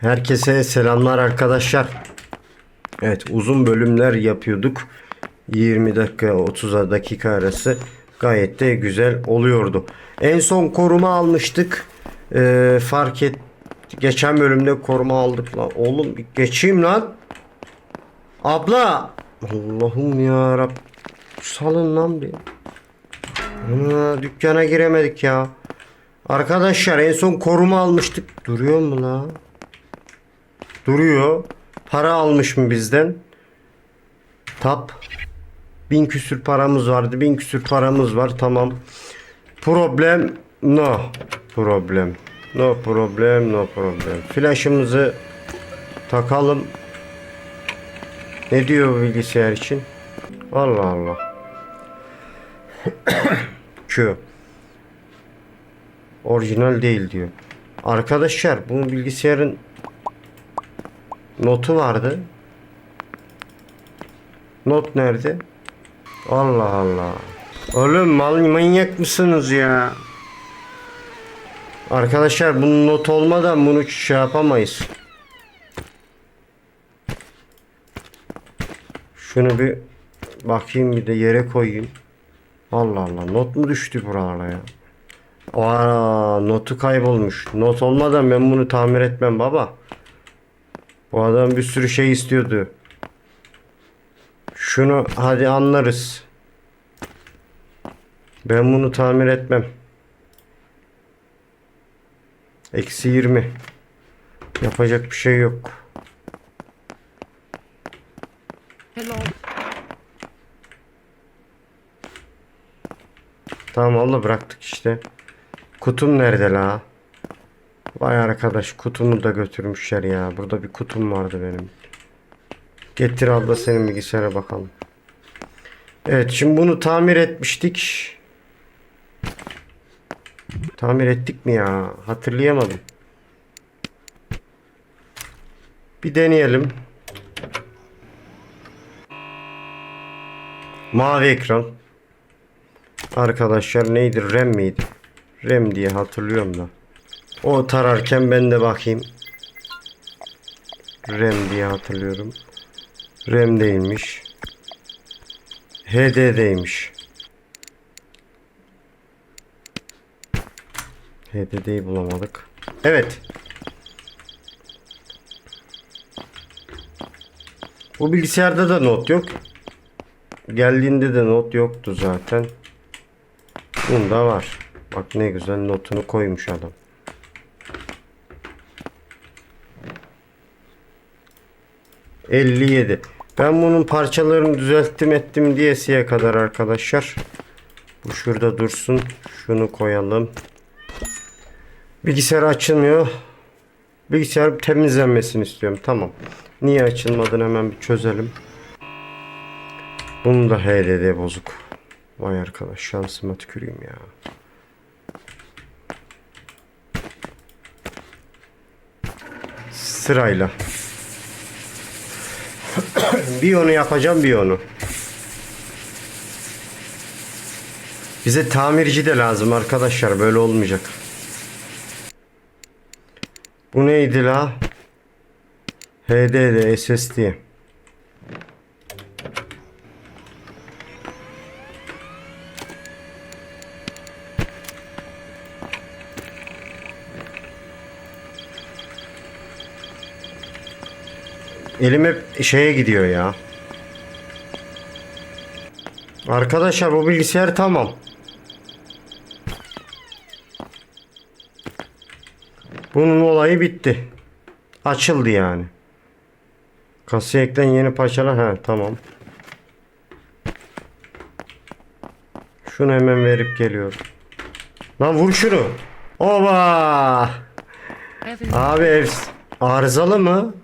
Herkese selamlar arkadaşlar. Evet uzun bölümler yapıyorduk. 20 dakika 30 dakika arası gayet de güzel oluyordu. En son koruma almıştık. Ee, fark et geçen bölümde koruma aldık lan. Oğlum geçeyim lan. Abla. Allah'ım ya Rab. Salın lan bir. Ana, dükkana giremedik ya. Arkadaşlar en son koruma almıştık. Duruyor mu la? Duruyor. Para almış mı bizden? Tap. Bin küsür paramız vardı. Bin küsür paramız var. Tamam. Problem no. Problem. No problem no problem. Flaşımızı takalım. Ne diyor bilgisayar için? Allah Allah. Q. Orijinal değil diyor. Arkadaşlar bu bilgisayarın notu vardı. Not nerede? Allah Allah. Oğlum mal manyak mısınız ya? Arkadaşlar bunun not olmadan bunu şey yapamayız. Şunu bir bakayım bir de yere koyayım. Allah Allah not mu düştü buralara ya? Aa notu kaybolmuş. Not olmadan ben bunu tamir etmem baba. Bu adam bir sürü şey istiyordu. Şunu hadi anlarız. Ben bunu tamir etmem. Eksi 20. Yapacak bir şey yok. Hello. Tamam Allah bıraktık işte. Kutum nerede la? Vay arkadaş kutumu da götürmüşler ya. Burada bir kutum vardı benim. Getir abla senin bilgisayara bakalım. Evet şimdi bunu tamir etmiştik. Tamir ettik mi ya? Hatırlayamadım. Bir deneyelim. Mavi ekran. Arkadaşlar neydi? RAM miydi? RAM diye hatırlıyorum da. O tararken ben de bakayım. RAM diye hatırlıyorum. RAM değilmiş. HDD'ymiş. HDD'yi bulamadık. Evet. Bu bilgisayarda da not yok. Geldiğinde de not yoktu zaten. Bunda var. Bak ne güzel notunu koymuş adam. ...57. Ben bunun parçalarını düzelttim ettim diyesiye kadar arkadaşlar. Bu şurada dursun. Şunu koyalım. Bilgisayar açılmıyor. Bilgisayar temizlenmesini istiyorum. Tamam. Niye açılmadığını hemen bir çözelim. Bunun da HDD bozuk. Vay arkadaş şansıma tüküreyim ya. Sırayla. bir onu yapacağım bir onu. Bize tamirci de lazım arkadaşlar böyle olmayacak. Bu neydi la? HDD SSD. Elim hep şeye gidiyor ya. Arkadaşlar bu bilgisayar tamam. Bunun olayı bitti. Açıldı yani. Kasaya eklen yeni parçalar. Ha tamam. Şunu hemen verip geliyorum. Lan vur şunu. Oba! Abi ev arızalı mı?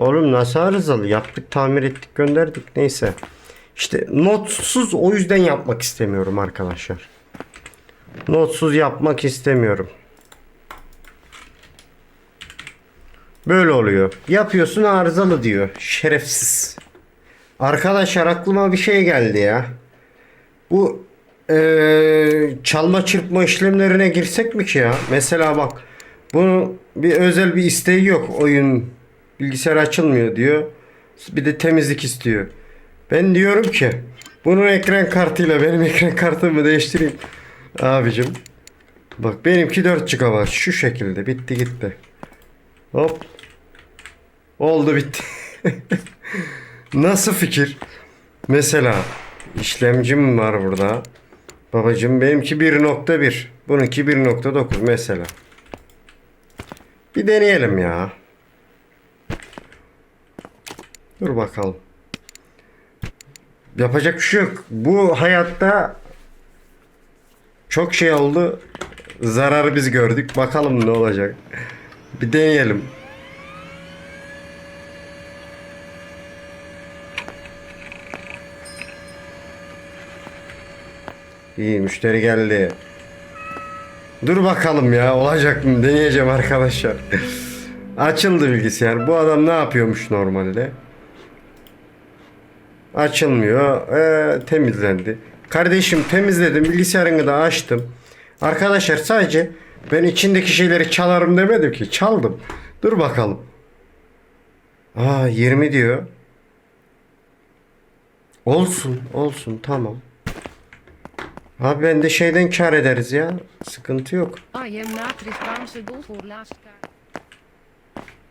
Oğlum nasıl arızalı? Yaptık, tamir ettik, gönderdik. Neyse. İşte notsuz o yüzden yapmak istemiyorum arkadaşlar. Notsuz yapmak istemiyorum. Böyle oluyor. Yapıyorsun arızalı diyor. Şerefsiz. Arkadaşlar aklıma bir şey geldi ya. Bu eee, çalma çırpma işlemlerine girsek mi ki ya? Mesela bak Bunun bir özel bir isteği yok. Oyun bilgisayar açılmıyor diyor. Bir de temizlik istiyor. Ben diyorum ki bunun ekran kartıyla benim ekran kartımı değiştireyim. Abicim. Bak benimki 4 GB şu şekilde bitti gitti. Hop. Oldu bitti. Nasıl fikir? Mesela işlemcim var burada. Babacım benimki 1.1. Bununki 1.9 mesela. Bir deneyelim ya. Dur bakalım. Yapacak bir şey yok. Bu hayatta çok şey oldu. Zararı biz gördük. Bakalım ne olacak. Bir deneyelim. İyi müşteri geldi. Dur bakalım ya olacak mı deneyeceğim arkadaşlar. Açıldı bilgisayar. Bu adam ne yapıyormuş normalde? Açılmıyor. Ee, temizlendi. Kardeşim temizledim. Bilgisayarını da açtım. Arkadaşlar sadece ben içindeki şeyleri çalarım demedim ki. Çaldım. Dur bakalım. Aa 20 diyor. Olsun. Olsun. Tamam. Abi ben de şeyden kar ederiz ya. Sıkıntı yok.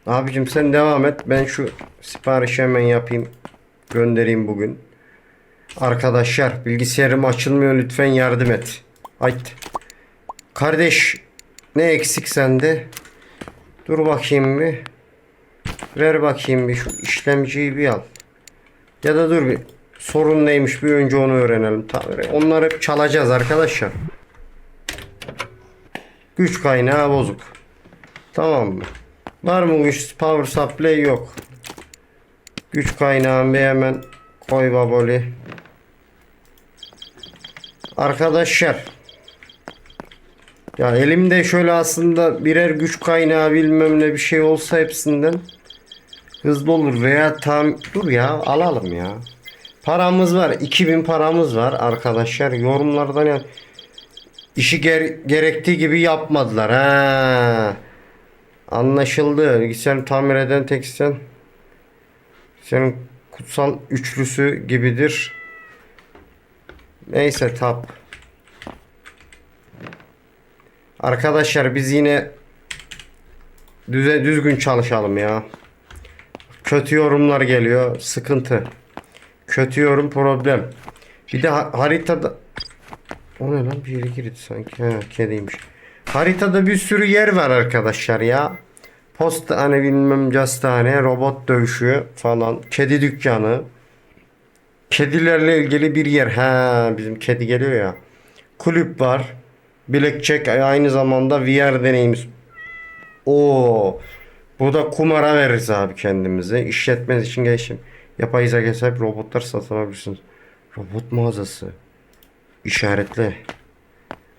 Abicim sen devam et. Ben şu siparişi hemen yapayım. Göndereyim bugün. Arkadaşlar bilgisayarım açılmıyor. Lütfen yardım et. Haydi. Kardeş ne eksik sende? Dur bakayım bir. Ver bakayım bir şu işlemciyi bir al. Ya da dur bir. Sorun neymiş bir önce onu öğrenelim. Onları hep çalacağız arkadaşlar. Güç kaynağı bozuk. Tamam mı? Var mı güç power supply yok. Güç kaynağım bir hemen koy baboli. Arkadaşlar. Ya elimde şöyle aslında birer güç kaynağı bilmem ne bir şey olsa hepsinden hızlı olur veya tam dur ya alalım ya. Paramız var 2000 paramız var arkadaşlar yorumlardan ya işi ger- gerektiği gibi yapmadılar ha. Anlaşıldı. Bilgisayarı tamir eden tek sen. Senin kutsal üçlüsü gibidir. Neyse tap. Arkadaşlar biz yine düze düzgün çalışalım ya. Kötü yorumlar geliyor. Sıkıntı. Kötü yorum problem. Bir de ha- haritada o ne lan bir yere girdi sanki. Ha kediymiş. Haritada bir sürü yer var arkadaşlar ya. Postane bilmem castane, robot dövüşü falan, kedi dükkanı. Kedilerle ilgili bir yer. Ha bizim kedi geliyor ya. Kulüp var. Blackjack aynı zamanda VR deneyimiz. Oo. Bu da kumara veririz abi kendimize. İşletmeniz için gelişim. Yapay zeka sahip robotlar satın. Robot mağazası. İşaretle.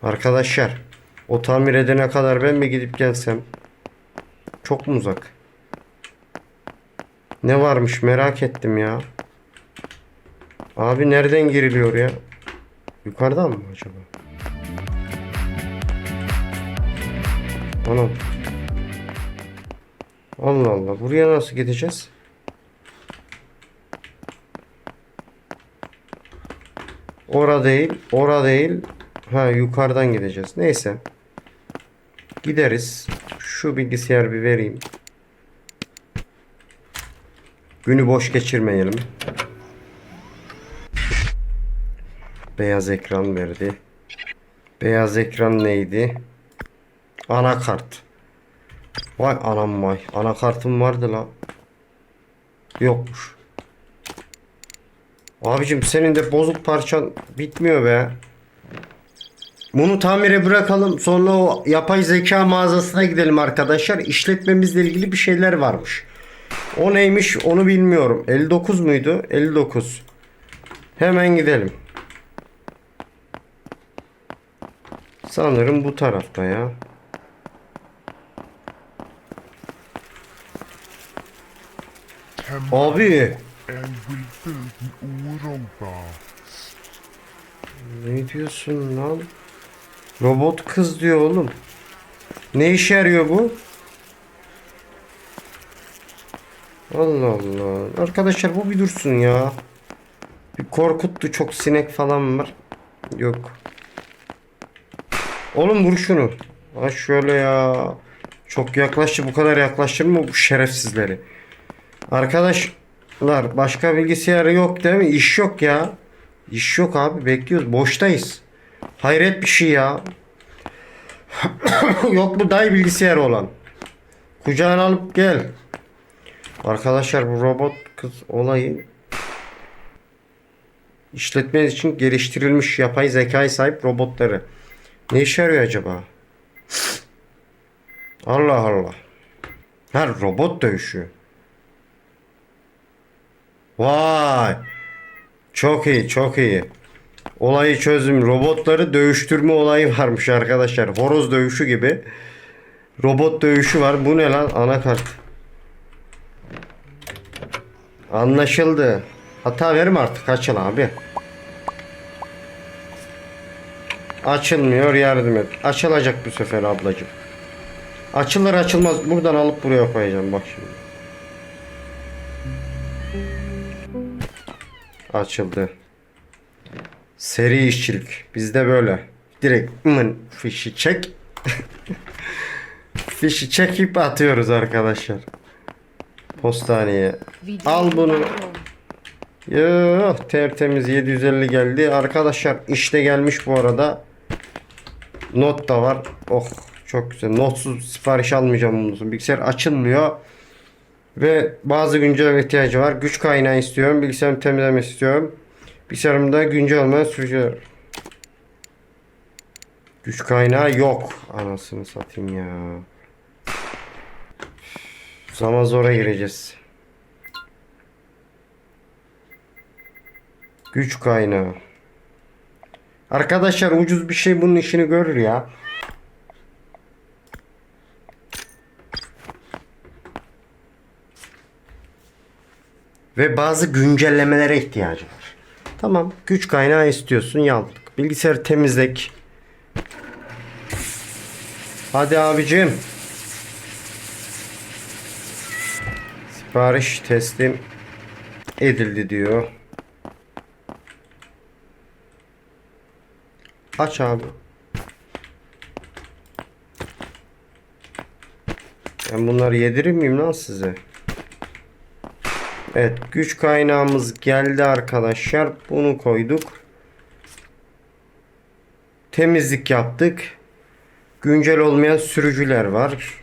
Arkadaşlar o tamir edene kadar ben mi gidip gelsem? Çok mu uzak? Ne varmış merak ettim ya. Abi nereden giriliyor ya? Yukarıdan mı acaba? Anam. Allah Allah. Buraya nasıl gideceğiz? Ora değil. Ora değil. Ha yukarıdan gideceğiz. Neyse. Gideriz. Şu bilgisayar bir vereyim. Günü boş geçirmeyelim. Beyaz ekran verdi. Beyaz ekran neydi? Anakart. Vay anam vay. Anakartım vardı la. Yokmuş. Abicim senin de bozuk parçan bitmiyor be. Bunu tamire bırakalım. Sonra o yapay zeka mağazasına gidelim arkadaşlar. İşletmemizle ilgili bir şeyler varmış. O neymiş onu bilmiyorum. 59 muydu? 59. Hemen gidelim. Sanırım bu tarafta ya. Abi ne diyorsun lan? Robot kız diyor oğlum. Ne işe yarıyor bu? Allah Allah. Arkadaşlar bu bir dursun ya. Bir korkuttu çok sinek falan var. Yok. Oğlum vur şunu. Ha şöyle ya. Çok yaklaştı. Bu kadar yaklaştır mı bu şerefsizleri? Arkadaşlar başka bilgisayarı yok değil mi? İş yok ya. İş yok abi. Bekliyoruz. Boştayız. Hayret bir şey ya. yok mu dayı bilgisayar olan? Kucağına alıp gel. Arkadaşlar bu robot kız olayı işletmeniz için geliştirilmiş yapay zekaya sahip robotları. Ne işe yarıyor acaba? Allah Allah. Ha robot dövüşü. Vay. Çok iyi, çok iyi. Olayı çözdüm. Robotları dövüştürme olayı varmış arkadaşlar. Horoz dövüşü gibi. Robot dövüşü var. Bu ne lan? Anakart. Anlaşıldı. Hata verme artık. Açıl abi. Açılmıyor. Yardım et. Açılacak bu sefer ablacığım. Açılır açılmaz. Buradan alıp buraya koyacağım. Bak şimdi. Açıldı. Seri işçilik. Bizde böyle. Direkt mın fişi çek. fişi çekip atıyoruz arkadaşlar. Postaneye. Al bunu. Yoo, tertemiz 750 geldi. Arkadaşlar işte gelmiş bu arada. Not da var. Oh çok güzel. Notsuz sipariş almayacağım bunu. Bilgisayar açılmıyor. Ve bazı güncelleme ihtiyacı var. Güç kaynağı istiyorum. Bilgisayarımı temizlemek istiyorum. Bilgisayarımda güncel olmayan sürücüler. Güç kaynağı yok. Anasını satayım ya. Zaman zora gireceğiz. Güç kaynağı. Arkadaşlar ucuz bir şey bunun işini görür ya. Ve bazı güncellemelere ihtiyacı var. Tamam. Güç kaynağı istiyorsun. Yaptık. Bilgisayarı temizlek. Hadi abicim. Sipariş teslim edildi diyor. Aç abi. Ben bunları yedirir miyim lan size? Evet güç kaynağımız geldi arkadaşlar. Bunu koyduk. Temizlik yaptık. Güncel olmayan sürücüler var.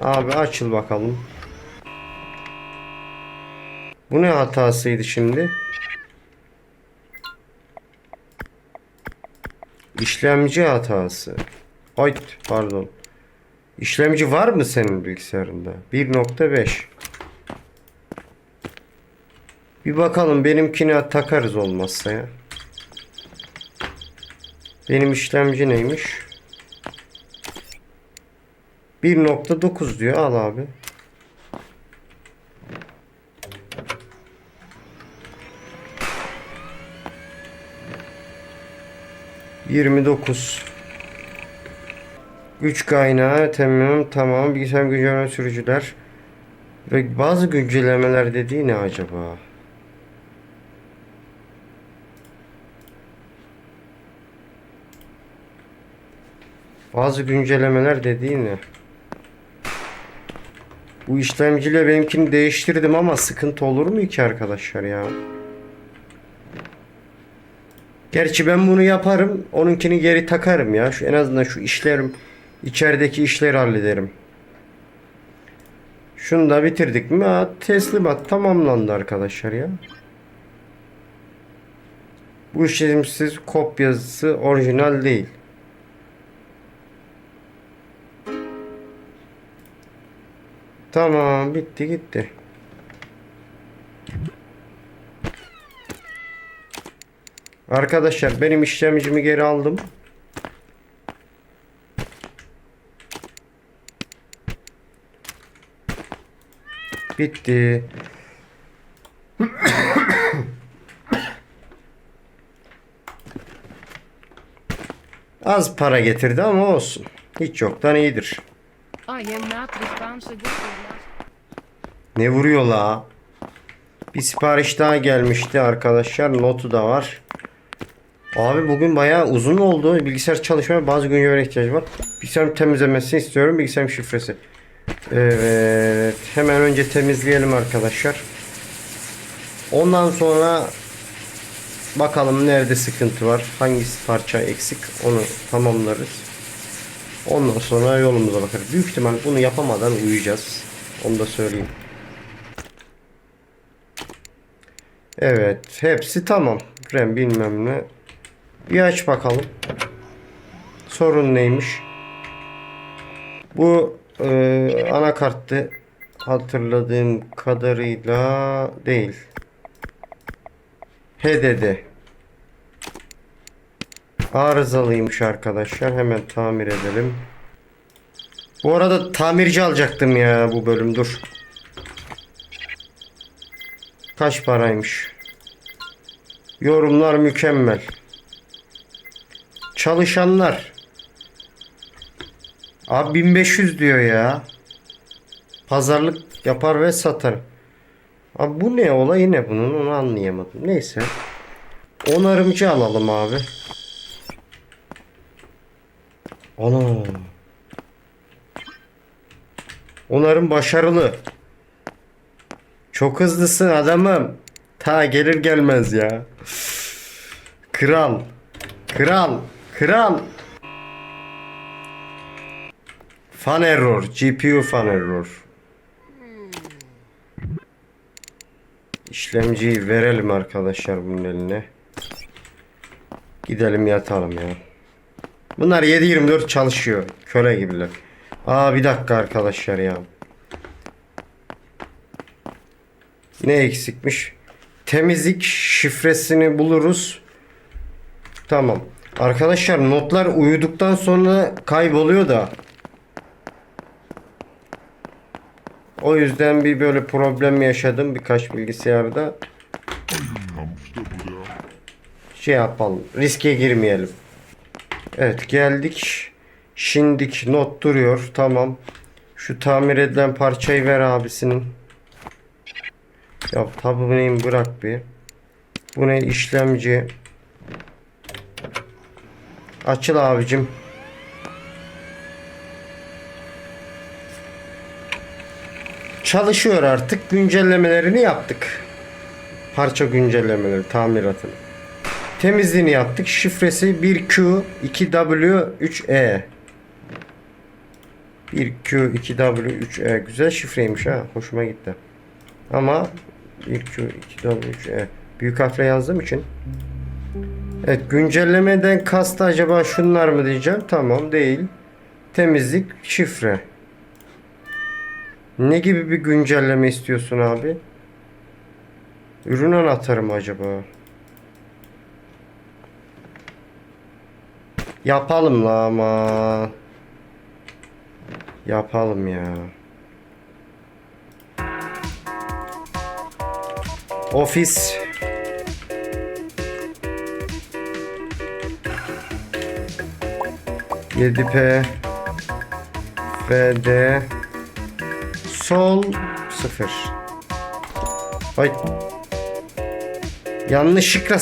Abi açıl bakalım. Bu ne hatasıydı şimdi? İşlemci hatası. Ay pardon. İşlemci var mı senin bilgisayarında? 1.5. Bir bakalım benimkine takarız olmazsa ya. Benim işlemci neymiş? 1.9 diyor al abi. Yirmi dokuz. Güç kaynağı tamam tamam bilgisayar güncelleme sürücüler ve bazı güncellemeler dediği ne acaba? Bazı güncellemeler dediği ne? Bu işlemciyle benimkini değiştirdim ama sıkıntı olur mu ki arkadaşlar ya? Gerçi ben bunu yaparım. Onunkini geri takarım ya. Şu en azından şu işlerim içerideki işleri hallederim. Şunu da bitirdik mi? Ha, teslimat tamamlandı arkadaşlar ya. Bu işlemsiz kopyası orijinal değil. Tamam bitti gitti. Arkadaşlar benim işlemcimi geri aldım. Bitti. Az para getirdi ama olsun. Hiç yoktan iyidir. Last Ne vuruyor la? Bir sipariş daha gelmişti arkadaşlar. Notu da var. Abi bugün bayağı uzun oldu. Bilgisayar çalışmaya bazı güncelleme ihtiyacı var. Bilgisayarın temizlemesini istiyorum. Bilgisayarın şifresi. Evet. Hemen önce temizleyelim arkadaşlar. Ondan sonra bakalım nerede sıkıntı var. Hangisi parça eksik onu tamamlarız. Ondan sonra yolumuza bakarız. Büyük ihtimal bunu yapamadan uyuyacağız. Onu da söyleyeyim. Evet. Hepsi tamam. RAM bilmem ne. Bir aç bakalım. Sorun neymiş? Bu e, anakarttı. Hatırladığım kadarıyla değil. HDD. Arızalıymış arkadaşlar. Hemen tamir edelim. Bu arada tamirci alacaktım ya bu bölüm dur. Kaç paraymış? Yorumlar mükemmel. Çalışanlar. Abi 1500 diyor ya. Pazarlık yapar ve satar. Abi bu ne olay ne bunun onu anlayamadım. Neyse. Onarımcı alalım abi. Ana. Onarım başarılı. Çok hızlısın adamım. Ta gelir gelmez ya. Kral. Kral. Kral. Fan error. GPU fan error. İşlemciyi verelim arkadaşlar bunun eline. Gidelim yatalım ya. Bunlar 7-24 çalışıyor. Köle gibiler. Aa bir dakika arkadaşlar ya. Ne eksikmiş? Temizlik şifresini buluruz. Tamam. Arkadaşlar notlar uyuduktan sonra kayboluyor da. O yüzden bir böyle problem yaşadım birkaç bilgisayarda. Şey yapalım. Riske girmeyelim. Evet geldik. Şimdik not duruyor. Tamam. Şu tamir edilen parçayı ver abisinin. Ya tabi bu neyim bırak bir. Bu ne işlemci. Açıl abicim. Çalışıyor artık. Güncellemelerini yaptık. Parça güncellemeleri, tamiratını. Temizliğini yaptık. Şifresi 1Q 2W 3E. 1Q 2W 3E. Güzel şifreymiş ha. Hoşuma gitti. Ama 1Q 2W 3E. Büyük harfle yazdığım için. Evet güncellemeden kastı acaba şunlar mı diyeceğim. Tamam değil. Temizlik şifre. Ne gibi bir güncelleme istiyorsun abi? Ürün anahtarı mı acaba? Yapalım la ama. Yapalım ya. Ofis. Yedi P FD Sol 0 Ay Yanlışlıkla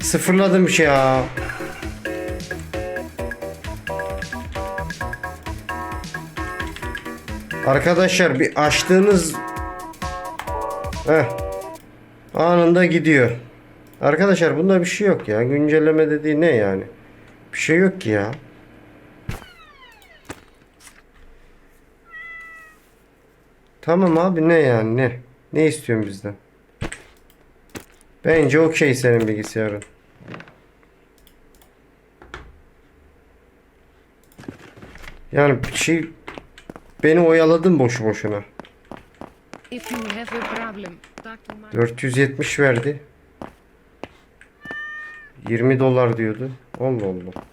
sıfırladım şey ya. Arkadaşlar bir açtığınız Heh. Anında gidiyor. Arkadaşlar bunda bir şey yok ya. Güncelleme dediği ne yani? Bir şey yok ki ya. Tamam abi ne yani ne? Ne istiyorsun bizden? Bence okey senin bilgisayarın. Yani bir şey beni oyaladın boşu boşuna. If you have a problem, talk to my 470 verdi. 20 dolar diyordu. Allah Allah.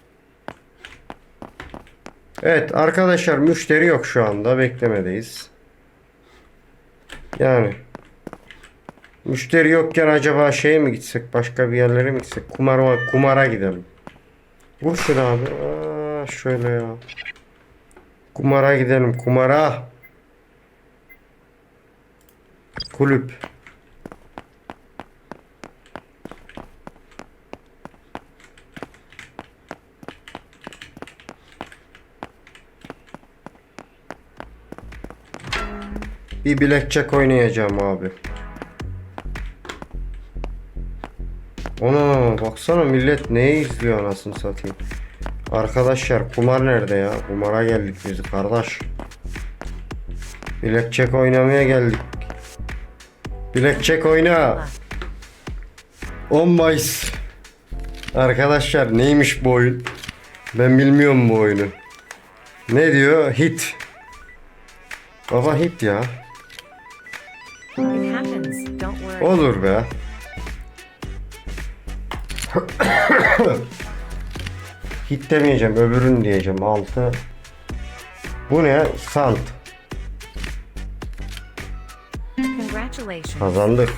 Evet arkadaşlar müşteri yok şu anda. Beklemedeyiz. Yani. Müşteri yokken acaba şeye mi gitsek? Başka bir yerlere mi gitsek? Kumara, kumara gidelim. Vur şunu abi. Aa, şöyle ya. Kumara gidelim kumara. Kulüp. Bir blackjack oynayacağım abi. Ona baksana millet neyi izliyor anasını satayım. Arkadaşlar kumar nerede ya? Kumara geldik biz kardeş. Blackjack oynamaya geldik. Blackjack oyna. 10 Mayıs. Arkadaşlar neymiş bu oyun? Ben bilmiyorum bu oyunu. Ne diyor? Hit. Baba hit ya. Olur be. Hit demeyeceğim, öbürün diyeceğim. 6. Bu ne? Sant. Kazandık.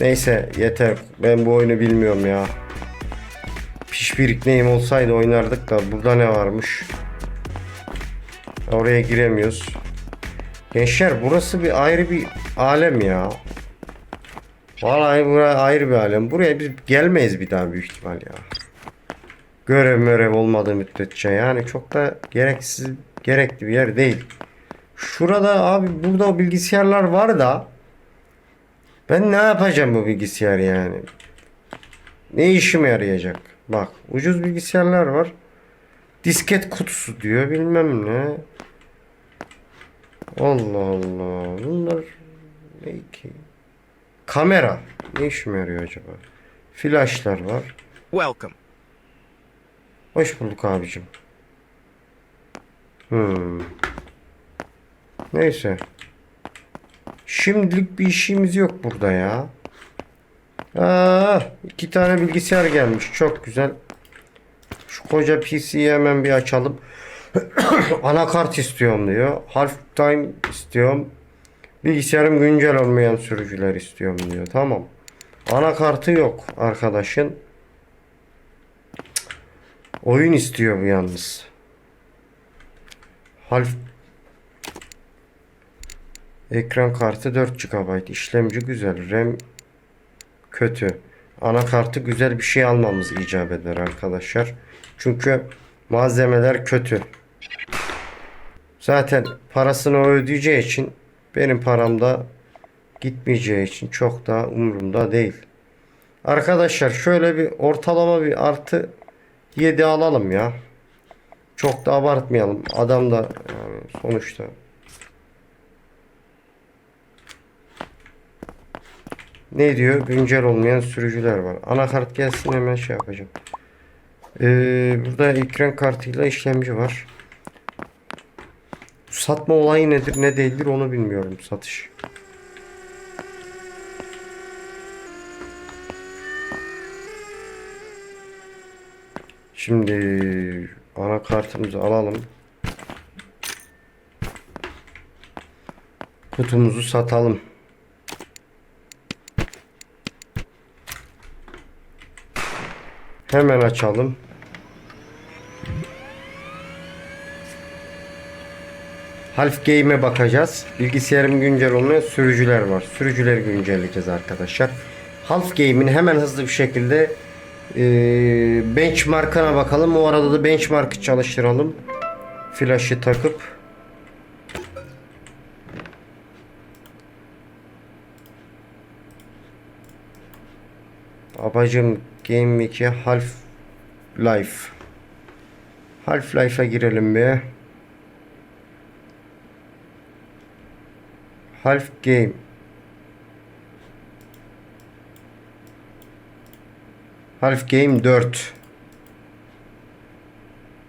Neyse yeter. Ben bu oyunu bilmiyorum ya. Pişpirik neyim olsaydı oynardık da burada ne varmış? Oraya giremiyoruz. Gençler burası bir ayrı bir alem ya. Vallahi burası ayrı bir alem. Buraya biz gelmeyiz bir daha büyük ihtimal ya. Görev mörev olmadığı müddetçe yani çok da gereksiz gerekli bir yer değil. Şurada abi burada bilgisayarlar var da ben ne yapacağım bu bilgisayar yani? Ne işime yarayacak? Bak ucuz bilgisayarlar var. Disket kutusu diyor bilmem ne. Allah Allah. Bunlar ne ki? Kamera. Ne işime yarıyor acaba? Flaşlar var. Welcome. Hoş bulduk abicim. Hmm. Neyse. Şimdilik bir işimiz yok burada ya. Aa, iki tane bilgisayar gelmiş. Çok güzel. Şu koca PC'yi hemen bir açalım. Anakart istiyorum diyor. Half time istiyorum. Bilgisayarım güncel olmayan sürücüler istiyorum diyor. Tamam. Anakartı yok arkadaşın. Oyun istiyor bu yalnız. Half Ekran kartı 4 GB. İşlemci güzel. RAM kötü. Anakartı güzel bir şey almamız icap eder arkadaşlar. Çünkü malzemeler kötü. Zaten parasını o ödeyeceği için benim param da gitmeyeceği için çok da umurumda değil. Arkadaşlar şöyle bir ortalama bir artı 7 alalım ya. Çok da abartmayalım. Adam da yani sonuçta Ne diyor? Güncel olmayan sürücüler var. Anakart gelsin hemen şey yapacağım. Ee, burada ekran kartıyla işlemci var. Satma olayı nedir ne değildir onu bilmiyorum satış. Şimdi anakartımızı alalım. Kutumuzu satalım. Hemen açalım. Half Game'e bakacağız. Bilgisayarım güncel olmayan sürücüler var. Sürücüleri güncelleyeceğiz arkadaşlar. Half Game'in hemen hızlı bir şekilde e, benchmark'ına bakalım. O arada da benchmark'ı çalıştıralım. Flash'ı takıp Abacım Game 2 Half Life Half Life'a girelim bir. Half Game Half Game 4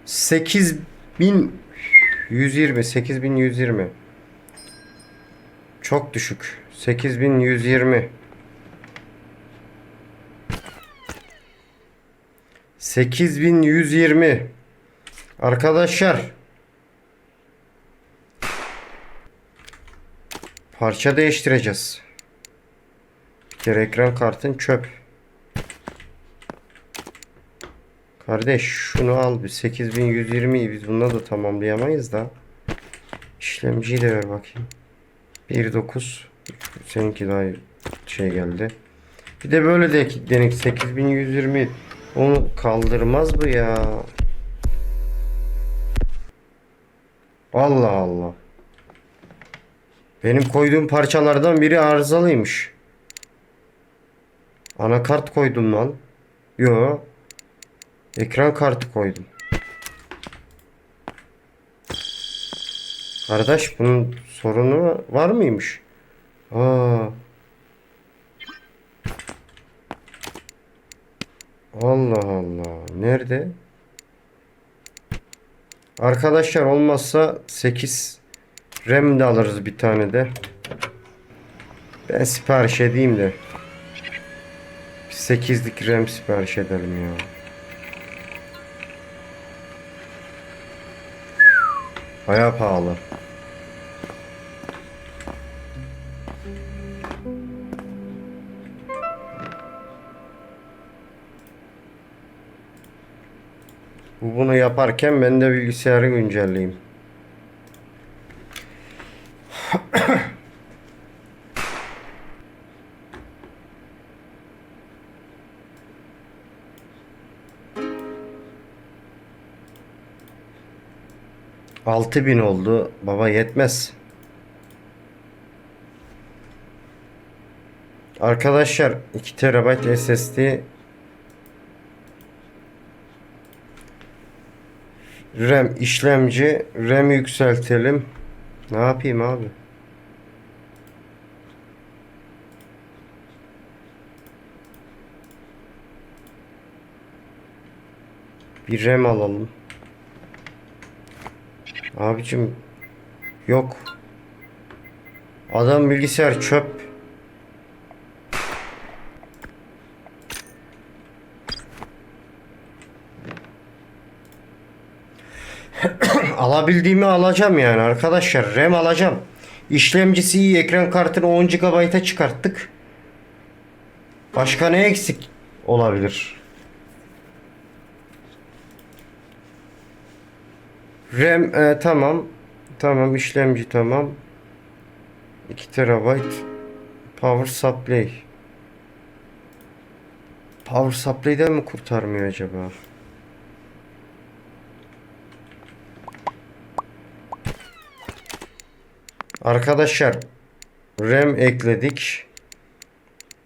8120 8120 Çok düşük. 8120 8120 Arkadaşlar. Parça değiştireceğiz. Bir ekran kartın çöp. Kardeş şunu al bir 8120'yi biz bununla da tamamlayamayız da. İşlemciyi de ver bakayım. 1.9 seninki daha şey geldi. Bir de böyle de denek 8120 onu kaldırmaz bu ya. Allah Allah. Benim koyduğum parçalardan biri arızalıymış. Anakart koydum lan. Yo. Ekran kartı koydum. Kardeş bunun sorunu var mıymış? Aa. Allah Allah. Nerede? Arkadaşlar olmazsa 8 RAM de alırız bir tane de. Ben sipariş edeyim de. 8'lik RAM sipariş edelim ya. Baya pahalı. Bu bunu yaparken ben de bilgisayarı güncelleyeyim. Altı bin oldu. Baba yetmez. Arkadaşlar 2 TB SSD RAM işlemci RAM yükseltelim. Ne yapayım abi? Bir RAM alalım. Abicim yok. Adam bilgisayar çöp. Alabildiğimi alacağım yani arkadaşlar. RAM alacağım. İşlemcisi iyi. Ekran kartını 10 GB'a çıkarttık. Başka ne eksik olabilir? RAM e, tamam. Tamam işlemci tamam. 2 TB Power supply. Power supply'den mi kurtarmıyor acaba? Arkadaşlar RAM ekledik.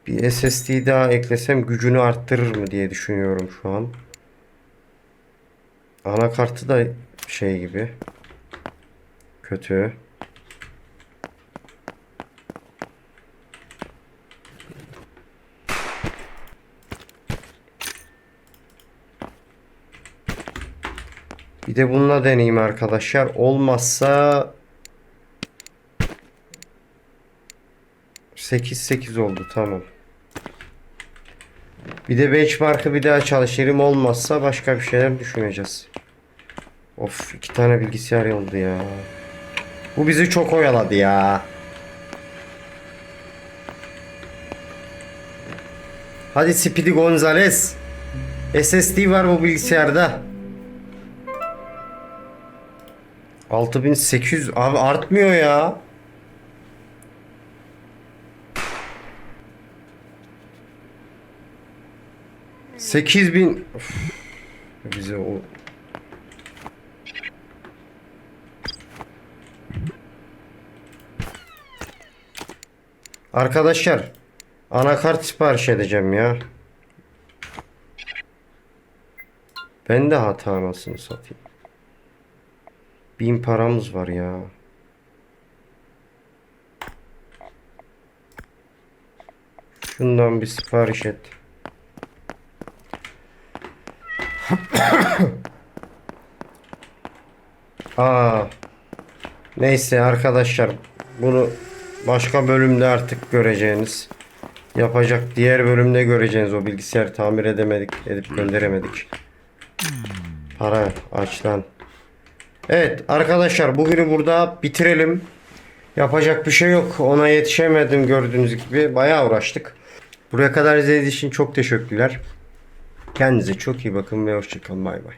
Bir SSD daha eklesem gücünü arttırır mı diye düşünüyorum şu an. Anakartı da şey gibi. Kötü. Bir de bununla deneyeyim arkadaşlar. Olmazsa 8 8 oldu tamam. Bir de benchmark'ı bir daha çalışırım olmazsa başka bir şeyler düşüneceğiz. Of iki tane bilgisayar oldu ya. Bu bizi çok oyaladı ya. Hadi Speedy Gonzales. SSD var bu bilgisayarda. 6800 abi artmıyor ya. Sekiz bin bize o Arkadaşlar anakart sipariş edeceğim ya. Ben de hata anasını satayım. Bin paramız var ya. Şundan bir sipariş et. Aa. Neyse arkadaşlar bunu başka bölümde artık göreceğiniz yapacak diğer bölümde göreceğiniz o bilgisayarı tamir edemedik edip gönderemedik. Para aç lan. Evet arkadaşlar bugünü burada bitirelim. Yapacak bir şey yok. Ona yetişemedim gördüğünüz gibi. Bayağı uğraştık. Buraya kadar izlediğiniz için çok teşekkürler. Kendinize çok iyi bakın ve hoşçakalın. Bay bay.